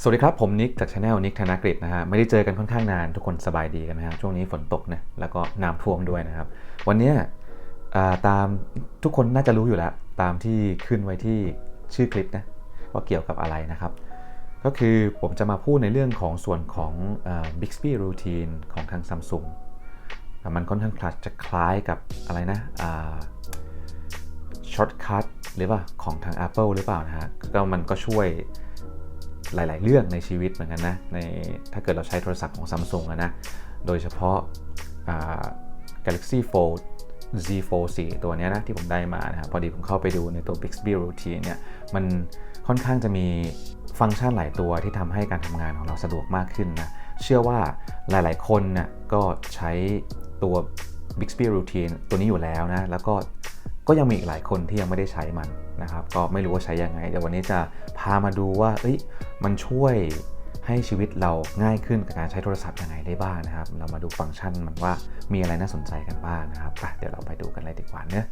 สวัสดีครับผมนิกจากช anel นิกธนกฤษนะฮะไม่ได้เจอกันค่อนข้างนานทุกคนสบายดีกันไหมฮะช่วงนี้ฝนตกนะแล้วก็น้ำท่วมด้วยนะครับ วันนี้ตามทุกคนน่าจะรู้อยู่แล้ว ตามที่ขึ้นไว้ที่ชื่อคลิปนะว่าเกี่ยวกับอะไรนะครับ ก็คือผมจะมาพูดในเรื่องของส่วนของอ Bixby Routine ของทาง Samsung มันค่อนข้างคลัดจะคล้ายกับอะไรนะช็อตคัทหรือว่าของทาง Apple หรือเปล่านะฮะก็มันก็ช่วย หลาย ๆ เรื่องในชีวิตเหมือนกันนะในถ้าเกิดเราใช้โทรศัพท์ของ Samsung นะ โดยเฉพาะ Galaxy Fold Z Fold 4 ตัวนี้นะที่ผมได้มานะครับพอดีผมเข้าไปดูในตัว Bixby Routine เนี่ยมันค่อนข้างจะมีฟังก์ชันหลายตัวที่ทำให้การทำงานของเราสะดวกมากขึ้นนะ เชื่อว่าหลาย ๆ คนนะก็ใช้ตัว Bixby Routine ตัวนี้อยู่แล้วนะ แล้วก็ ก็ยังมีอีกหลายคนที่ยังไม่ได้ใช้มันนะครับก็ไม่รู้ว่าใช้ยังไงเดี๋ยววันนี้จะพามาดูว่าเอ้ยมันช่วยให้ชีวิตเราง่ายขึ้นกับการใช้โทรศัพท์ยังไงได้บ้างนะครับ เรามาดูฟังก์ชันมันว่ามีอะไรน่าสนใจกันบ้างนะครับเดี๋ยวเราไปดูกันเลยดีกว่าเนะ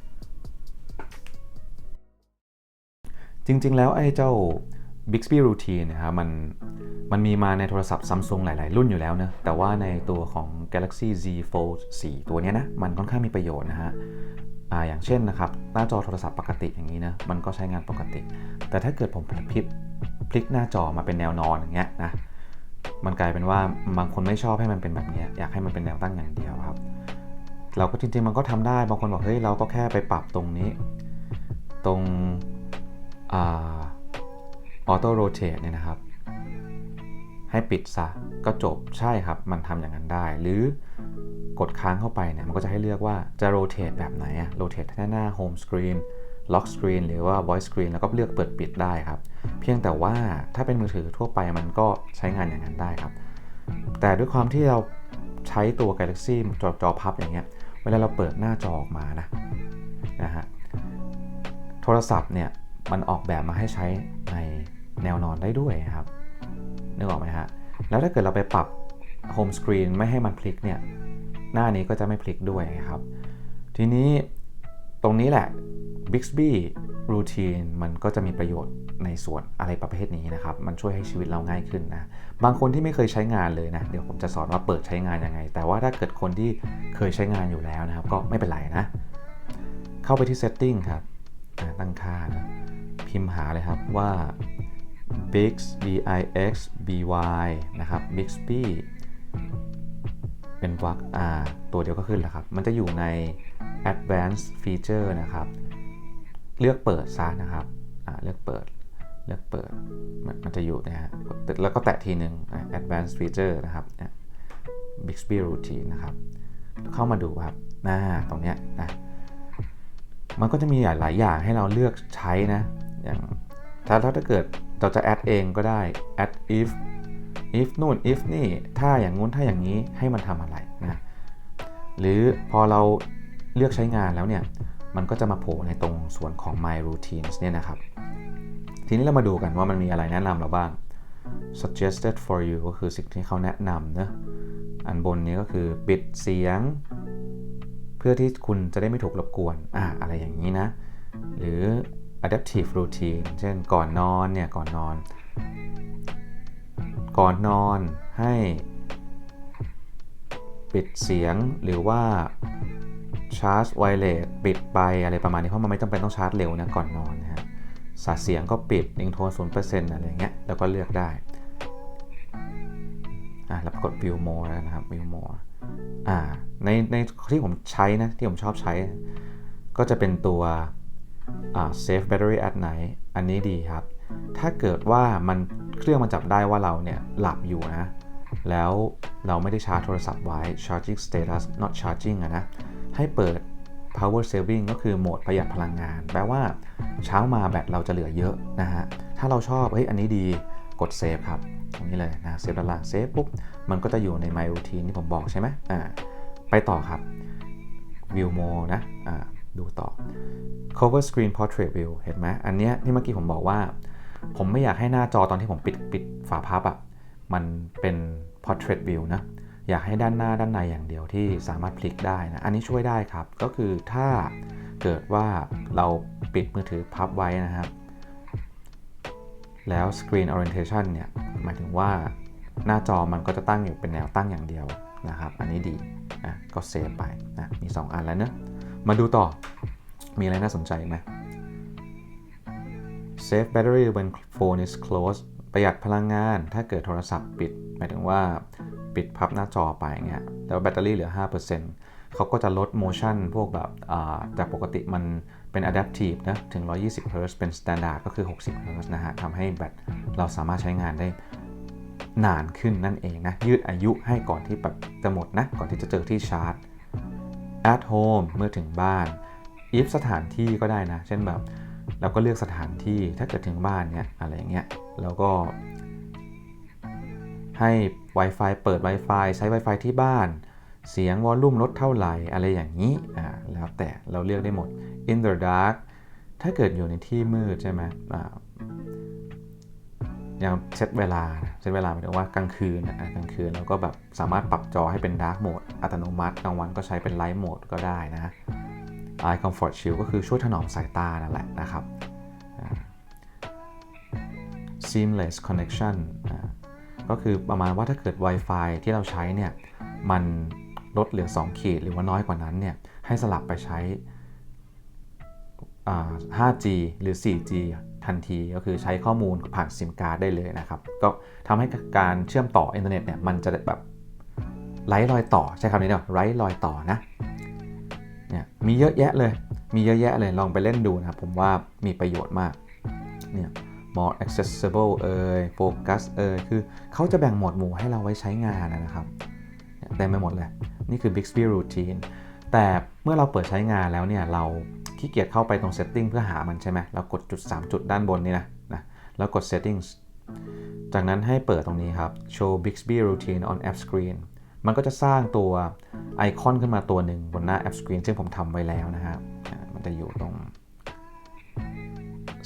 จริงๆ แล้วไอ้เจ้า Bixby Routine นะครับมันมันมีมาในโทรศัพท์ Samsung หลาย ๆ รุ่นอยู่แล้วนะแต่ว่าในตัวของ Galaxy Z Fold 4 ตัวนี้นะ มันค่อนข้างมีประโยชน์นะฮะ อ่าอย่างเช่นนะครับหน้าจอโทรศัพท์ปกติอย่างนี้นะมันก็ใช้งานปกติ แต่ถ้าเกิดผมพลิกพลิกหน้าจอมาเป็นแนวนอนอย่างเงี้ยนะมันกลายเป็นว่าบางคนไม่ชอบให้มันเป็นแบบนี้อยากให้มันเป็นแนวตั้งอย่างเดียวครับ เราก็จริงๆมันก็ทำได้บางคนบอกเฮ้ยเราก็แค่ไปปรับตรงนี้ ตรงอ่าออโต้โรเตทเนี่ยนะครับ ให้ปิดซะก็จบใช่ครับ มันทำอย่างนั้นได้ หรือ กดค้างเข้าไปเนี่ยมันก็จะให้เลือกว่าจะโรเตทแบบไหนอะโรเตทหน้าโฮมสกรีนล็อกสกรีนหรือว่า voice screen แล้วก็เลือกเปิดปิดได้ครับ เพียงแต่ว่าถ้าเป็นมือถือทั่วไปมันก็ใช้งานอย่างนั้นได้ครับ แต่ด้วยความที่เราใช้ตัว Galaxy จอจอพับอย่างเงี้ย เวลาเราเปิดหน้าจอออกมานะนะฮะ โทรศัพท์เนี่ยมันออกแบบมาให้ใช้ในแนวนอนได้ด้วยครับ นึกออกไหมฮะ แล้วถ้าเกิดเราไปปรับโฮมสกรีนไม่ให้มันพลิกเนี่ย หน้านี้ก็จะไม่พลิกด้วยครับ ทีนี้ตรงนี้แหละ Bixby Routine มันก็จะมีประโยชน์ในส่วนอะไรประเภทนี้นะครับ มันช่วยให้ชีวิตเราง่ายขึ้นนะ บางคนที่ไม่เคยใช้งานเลยนะ เดี๋ยวผมจะสอนว่าเปิดใช้งานยังไง แต่ว่าถ้าเกิดคนที่เคยใช้งานอยู่แล้วนะครับ ก็ไม่เป็นไรนะ เข้าไปที่ Setting ครับ ตั้งค่านะ พิมพ์หาเลยครับว่า Bix B I X B Y นะครับ Bixby เป็นวักอ่าตัวเดียวก็ขึ้นแล้วครับ มันจะอยู่ใน Advanced Feature นะครับ เลือกเปิดซะนะครับเลือกเปิด เลือกเปิดมันมันจะอยู่นะฮะ แล้วก็แตะทีหนึ่ง Advanced Feature นะครับ Bixby Routine นะครับ เข้ามาดูครับ หน้าตรงเนี้ยนะ มันก็จะมีหลายอย่างให้เราเลือกใช้นะ อย่าง ถ้าถ้าเกิดเราจะแอดเองก็ได้ add if if นู่น if นี่ ถ้าอย่างงู้น ถ้าอย่างนี้ ให้มันทำอะไรนะ หรือพอเราเลือกใช้งานแล้วเนี่ย มันก็จะมาโผล่ในตรงส่วนของ my routines เนี่ยนะครับ ทีนี้เรามาดูกันว่ามันมีอะไรแนะนำเราบ้าง suggested for you ก็คือสิ่งที่เขาแนะนำนะอันบนนี้ก็คือปิดเสียง เพื่อที่คุณจะได้ไม่ถูกรบกวนอ่าอะไรอย่างนี้นะ หรือ adaptive routine เช่นก่อนนอนเนี่ย ก่อนนอน ก่อนนอนให้ ปิดเสียงหรือว่าชาร์จไวเลสปิดไปอะไรประมาณนี้เพราะมันไม่จำเป็นต้องชาร์จเร็วนะก่อนนอนนะฮะสัดเสียงก็ปิดลิงโทนศูนย์เปอร์เซ็นต์อะไรเงี้ยแล้วก็เลือกได้อ่าแล้วกด view more นะครับ view more อ่าในในที่ผมใช้นะที่ผมชอบใช้ ก็จะเป็นตัว save battery at night อันนี้ดีครับ ถ้าเกิดว่ามันเครื่องมันจับได้ว่าเราเนี่ยหลับอยู่นะ แล้วเราไม่ได้ชาร์จโทรศัพท์ไว้ charging status not charging อะนะ ให้เปิด power saving ก็คือโหมดประหยัดพลังงาน แปลว่าเช้ามาแบตเราจะเหลือเยอะนะฮะ ถ้าเราชอบ เฮ้ย อันนี้ดี กดเซฟครับ ตรงนี้เลยนะ เซฟด้านล่างเซฟปุ๊บ มันก็จะอยู่ใน my routine ที่ผมบอกใช่ไหมอ่า ไปต่อครับ view more นะ อ่า ดูต่อ cover screen portrait view เห็นไหม อันเนี้ยที่เมื่อกี้ผมบอกว่า ผมไม่อยากให้หน้าจอตอนที่ผมปิดปิดฝาพับอะ่ะมันเป็น portrait view นะอยากให้ด้านหน้าด้านในอย่างเดียวที่สามารถพลิกได้นะอันนี้ช่วยได้ครับ ก็คือถ้าเกิดว่าเราปิดมือถือพับไว้นะครับ แล้ว screen orientation เนี่ยหมายถึงว่าหน้าจอมันก็จะตั้งอยู่เป็นแนวตั้งอย่างเดียวนะครับ อันนี้ดีนะก็เซฟไปนะมี 2 อันแล้วเนะมาดูต่อมีอะไรน่าสนใจไหม Save battery when phone is closed ประหยัดพลังงานถ้าเกิดโทรศัพท์ปิด หมายถึงว่าปิดพับหน้าจอไปเงี้ยแล้วแบตเตอรี่เหลือ 5%เขาก็จะลด motion พวกแบบจากปกติมันเป็น adaptive นะ ถึง 120 Hz เป็น standard ก็คือ 60 Hz นะฮะทำให้แบตเราสามารถใช้งานได้นานขึ้นนั่นเองนะ ยืดอายุให้ก่อนที่แบบจะหมดนะ ก่อนที่จะเจอที่ชาร์จ at home เมื่อถึงบ้าน if สถานที่ก็ได้นะ เช่นแบบ เราก็เลือกสถานที่ถ้าเกิดถึงบ้านเนี่ยอะไรเงี้ยแล้วก็ ให้ Wi-Fi เปิด Wi-Fi ใช้ Wi-Fi ที่บ้าน เสียงวอลลุ่มลดเท่าไหร่อะไรอย่างนี้อ่าแล้วแต่เราเลือกได้หมด in the dark ถ้าเกิดอยู่ในที่มืดใช่ไหมอ่าอย่างเซตเวลานะเซตเวลาหมายถึงว่ากลางคืนนะกลางคืนเราก็แบบสามารถปรับจอให้เป็น dark mode อัตโนมัติกลางวันก็ใช้เป็น light mode ก็ได้นะ eye comfort shield ก็คือช่วยถนอมสายตานั่นแหละนะครับ seamless connection ก็คือประมาณว่าถ้าเกิด Wi-Fi ที่เราใช้เนี่ย มันลดเหลือ 2 ขีดหรือว่าน้อยกว่านั้นเนี่ย ให้สลับไปใช้ 5G หรือ 4G ทันที ก็คือใช้ข้อมูลผ่านซิมการ์ดได้เลยนะครับ ก็ทำให้การเชื่อมต่ออินเทอร์เน็ตเนี่ย มันจะแบบไร้รอยต่อ ใช้คำนี้เนาะไร้รอยต่อนะ เนี่ยมีเยอะแยะเลย มีเยอะแยะเลยลองไปเล่นดูนะครับ ผมว่ามีประโยชน์มากเนี่ย more accessible เอ่ย focus เอ่ยคือเขาจะแบ่งหมวดหมู่ให้เราไว้ใช้งานนะครับเนี่ยเต็มไปหมดเลย นี่คือ Bixby Routine แต่เมื่อเราเปิดใช้งานแล้วเนี่ย เราขี้เกียจเข้าไปตรง setting เพื่อหามันใช่ไหมเรากดจุด 3 จุดด้านบนนี้นะนะแล้วกด settings จากนั้นให้เปิดตรงนี้ครับ show Bixby Routine on app screen มันก็จะสร้างตัวไอคอนขึ้นมาตัวหนึ่งบนหน้า App Screen ซึ่งผมทำไว้แล้วนะฮะมันจะอยู่ตรง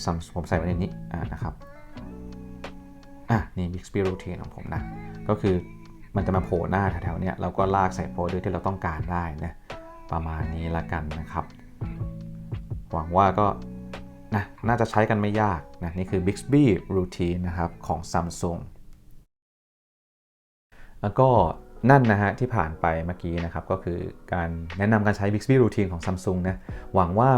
ซัมผมใส่ไว้ในนี้นะครับอะนี่ Bixby Routine ของผมนะ ก็คือมันจะมาโผล่หน้าแถวๆเนี้ยเราก็ลากใส่โฟลเดอร์ที่เราต้องการได้นะประมาณนี้ละกันนะครับ หวังว่าก็นะน่าจะใช้กันไม่ยากนะนี่คือ Bixby Routine นะครับของ Samsung แล้วก็ นั่นนะฮะที่ผ่านไปเมื่อกี้นะครับก็คือการแนะนำการใช้ Bixby Routine ของ Samsung นะหวังว่า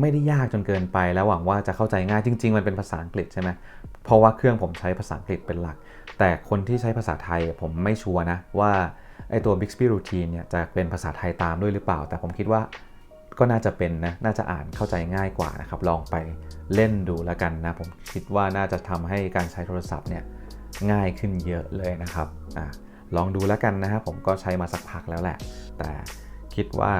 ไม่ได้ยากจนเกินไปแล้วหวังว่าจะเข้าใจง่ายจริง ๆ มันเป็นภาษาอังกฤษใช่ไหมเพราะว่าเครื่องผมใช้ภาษาอังกฤษเป็นหลัก แต่คนที่ใช้ภาษาไทยผมไม่ชัวร์นะว่าไอตัว Bixby Routine เนี่ยจะเป็นภาษาไทยตามด้วยหรือเปล่า แต่ผมคิดว่าก็น่าจะเป็นนะ น่าจะอ่านเข้าใจง่ายกว่านะครับ ลองไปเล่นดูแล้วกันนะ ผมคิดว่าน่าจะทำให้การใช้โทรศัพท์เนี่ยง่ายขึ้นเยอะเลยนะครับ อ่า ลองดูแล้วกันนะครับผมก็ใช้มาสักพักแล้วแหละ แต่คิดว่า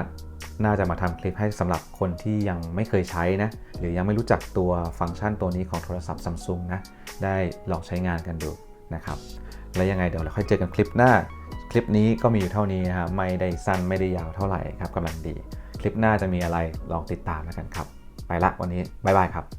น่าจะมาทำคลิปให้สำหรับคนที่ยังไม่เคยใช้นะ หรือยังไม่รู้จักตัวฟังก์ชันตัวนี้ของโทรศัพท์ Samsung นะ ได้ลองใช้งานกันดูนะครับ แล้วยังไงเดี๋ยวเราค่อยเจอกันคลิปหน้า คลิปนี้ก็มีอยู่เท่านี้นะครับไม่ได้สั้นไม่ได้ยาวเท่าไหร่ครับกำลังดี คลิปหน้าจะมีอะไรลองติดตามแล้วกันครับ ไปละวันนี้บ๊ายบายครับ